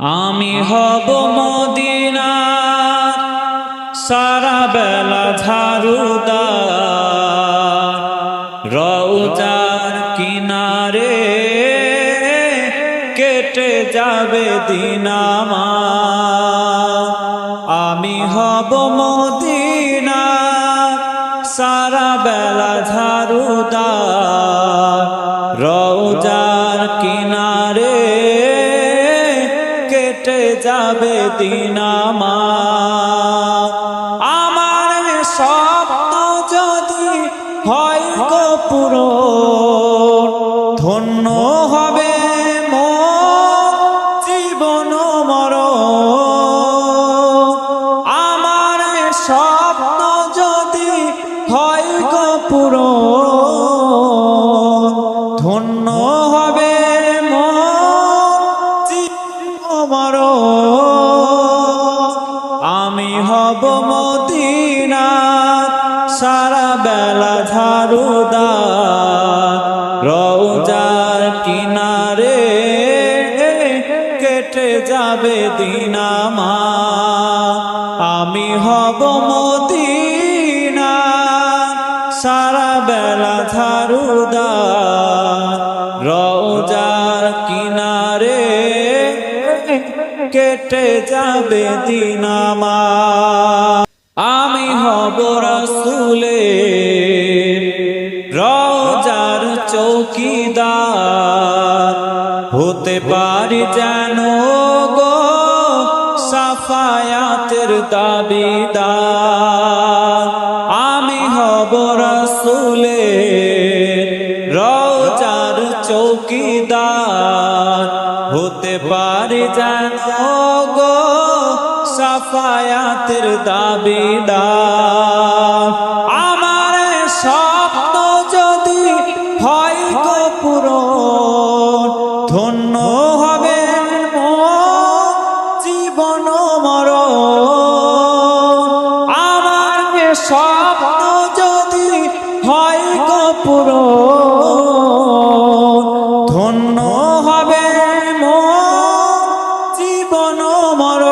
আমি হব মদিনা, সারা বেলা ঝাড়ুদার রৌজার কিনারে কেটে যাবে দিনামা আমি হব মদিনা, সারা বেলা ঝাড়ুদার রৌজার যাবে দিনামা আমার। স্বপ্ন যদি হয় গো পুরো ধন্য হবে জীবন মর আমার স্বপ্ন যদি হয় গো দিনামা আমি হব মদিনা। সারা বেলা ঝাড়ুদার রৌজার কিনারে কেটে যাবে দিনামা আমি হব রসুলে সাফায়াতের দাবিদার। আমি হব রসুলে রজার চৌকিদার। হতে পারি যেন গো সাফায়াতের দাবিদার। স্বপ্ন যদি হয় গো ধন্য হবে জীবন মর।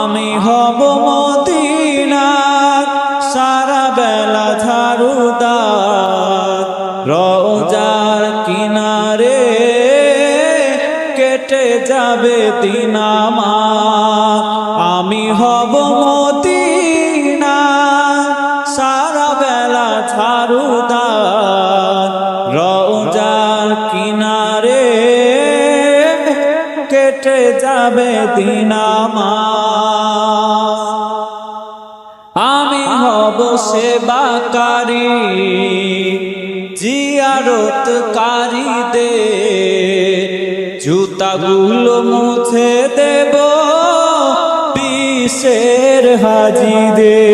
আমি হব মদিনার সারা বেলা ঝাড়ুদার, রোজার কিনারে কেটে যাবে দিনামা আমি হব মদিনা রোজার কিনারে কেটে যাবে দিনামা আমি হব সেবাকারী জিয়ারতকারী দে জুতাগুলো মুছে দেব বিশের হাজিদের।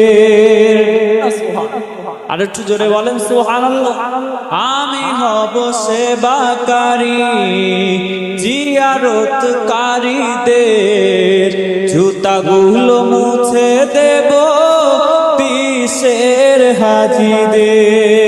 আর একটু জোরে বলেন সুহান আমি হব সেবাকারী জিয়ারতকারীদের জুতাগুলো মুছে দেব পিসের হাজিদের।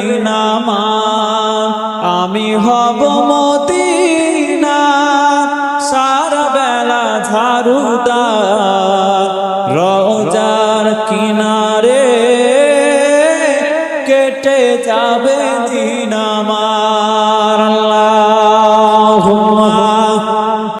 মদিনা মা আমি হব মদিনা সারা বেলা ঝাড়ুদা রোজার কিনারে কেটে যাবে